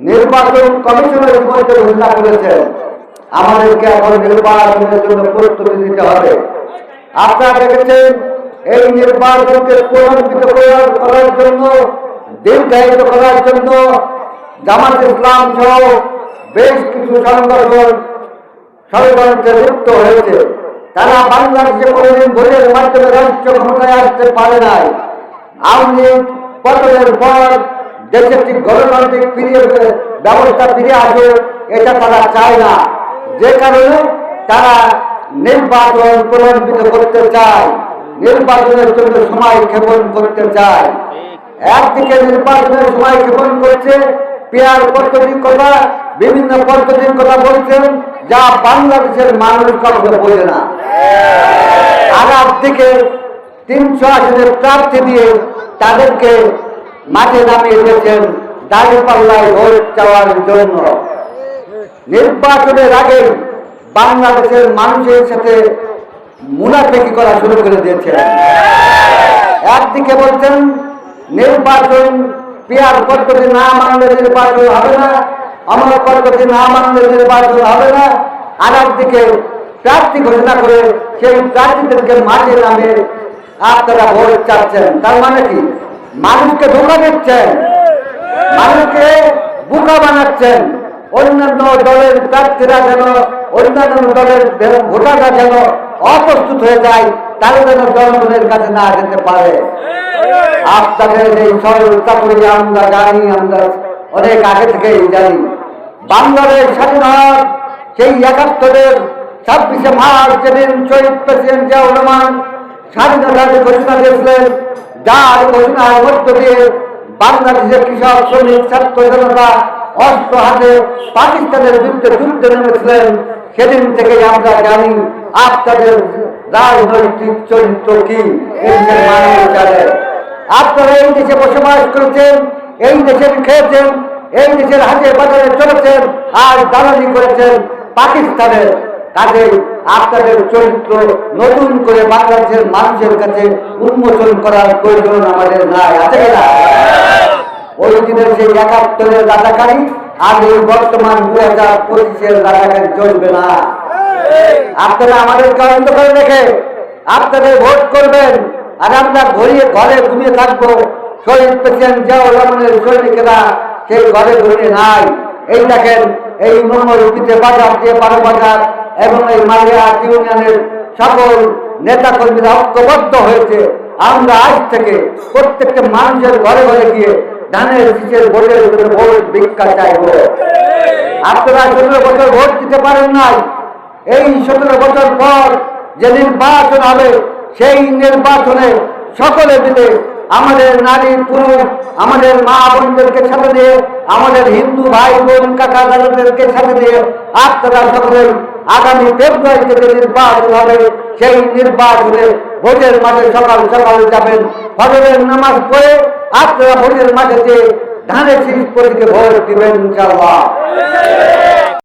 নির্বাচন কমিশনের আমাদেরকে এখন নির্বাচনের জন্য প্রস্তুতি নিতে হবে। আপনারা দেখেছেন এই নির্বাচনকে প্রলম্বিত করার- জন্য, দীর্ঘায়িত করার জন্য জামাত ইসলাম সহ বেশ কিছু সংগঠন ষড়যন্ত্রে লিপ্ত হয়েছে। তারা বাংলাদেশে কোনোদিন ভোটের মাধ্যমে রাষ্ট্র ক্ষমতায় আসতে পারে নাই। আওয়ামী লীগ পতনের পর দেশে একটি গণতান্ত্রিক ফিরিয়ে ব্যবস্থা ফিরে আসে, এটা তারা চায় না। যে কারণে তারা নির্বাচন প্রলম্বিত করতে চায়। নির্বাচনের জন্য সময় ক্ষেপণ করতে চায়। একদিকে নির্বাচনের সময় ক্ষেপণ করছে, পেয়ার পদ্ধতির কথা, বিভিন্ন পদ্ধতির কথা বলছেন, যা বাংলাদেশের মানুষ কখনো বোঝে না। আগার দিকে তিনশো আসনের প্রার্থী দিয়ে তাদেরকে মাঠে নামিয়ে দিয়েছেন দাঁড়িপাল্লায় ভোট চাওয়ার জন্য। নির্বাচনের আগে বাংলাদেশের মানুষের সাথে মুনাফেকি করা শুরু করে দিয়েছেন একদিকে বলছেন নির্বাচন পেয়ার পদ্ধতি না মানলে নির্বাচন হবে না অমল পদ্ধতি না মানলে নির্বাচন হবে না। আর একদিকে প্রার্থী ঘোষণা করে সেই প্রার্থীদেরকে মাঠে নামে আপনারা ভোট চাচ্ছেন। তার মানে কি? মানুষকে ধোকা দিচ্ছেন, মানুষকে বোকা বানাচ্ছেন। অন্যান্য দলের প্রার্থীরা যেন, অন্যান্য দলের ভোটাররা যেন অপ্রস্তুত হয়ে যায় তারা যেন জনগণের কাছে না যেতে পারে। আপনাদের এই সরলতা করে আমরা জানি, আমরা অনেক আগে থেকেই জানি। বাংলাদেশ স্বাধীন সেই একাত্তরের ছাব্বিশে মার্চ যেদিন শহীদ প্রেসিডেন্ট জিয়াউর রহমান স্বাধীনতার ঘোষণা দিয়েছিলেন, যার ঘোষণার মধ্য দিয়ে বাংলাদেশের কৃষক, শ্রমিক, ছাত্র জনতা অস্ত্র হাতে পাকিস্তানের বিরুদ্ধে যুদ্ধে নেমেছিলেন, সেদিন থেকে আমরা জানি আপনাদের রাজনৈতিক চরিত্র কি? আপনারা এই দেশে বসবাস করেছেন, এই দেশের খেয়েছেন, এই দেশের হাতে বাজারে চলেছেন, আর দালালি করেছেন কাজে। আপনাদের চরিত্র নতুন করে বাংলাদেশের মানুষের কাছে উন্মোচন করার প্রয়োজন আমাদের নাই, আছে কিনা? ওই দিনের সেই একাত্তরের রাজাকারী আর এই বর্তমান দু হাজার পঁচিশের রাজাকারী চলবে না। আপনারা আমাদেরকে অন্ধকারে রেখে আপনাদের ভোট করবেন আর আমরা ঘুরিয়ে ঘরে ঘুমিয়ে থাকব। শহীদ প্রেসিডেন্ট জিয়াউর রহমানের সৈনিকেরা সেই ঘরে ঘুরিয়ে নাই। এই দেখেন, এই মনোরূপিতে বাজার দিয়ে বারো বাজার এবং এই মালিয়া ইউনিয়নের সকল নেতা কর্মীরা ঐক্যবদ্ধ হয়েছে। আমরা আজ থেকে প্রত্যেকটা মানুষের ঘরে ঘরে গিয়ে ধানের শীষের ভোটের ভোট ভিক্ষা চাইব। আপনারা সতেরো বছর ভোট দিতে পারেন নাই। এই সতেরো বছর পর যে নির্বাচন হবে, সেই নির্বাচনে সকলে মিলে আমাদের নারী পুরুষ, আমাদের মা বোনদেরকে সাথে দিয়ে, আমাদের হিন্দু ভাই বোন, কাকা দাদাদেরকে সাথে দিয়ে আপনারা সকলে আগামী ফেব্রুয়ারি থেকে নির্বাচন হবে, সেই নির্বাচনে ভোটের মাঝে সকাল সকাল যাবেন। ফজরের নামাজ পড়ে আপনারা ভোটের মাঠে যে ধানের শীষ প্রতীকে ভোট দিবেন ইনশাআল্লাহ।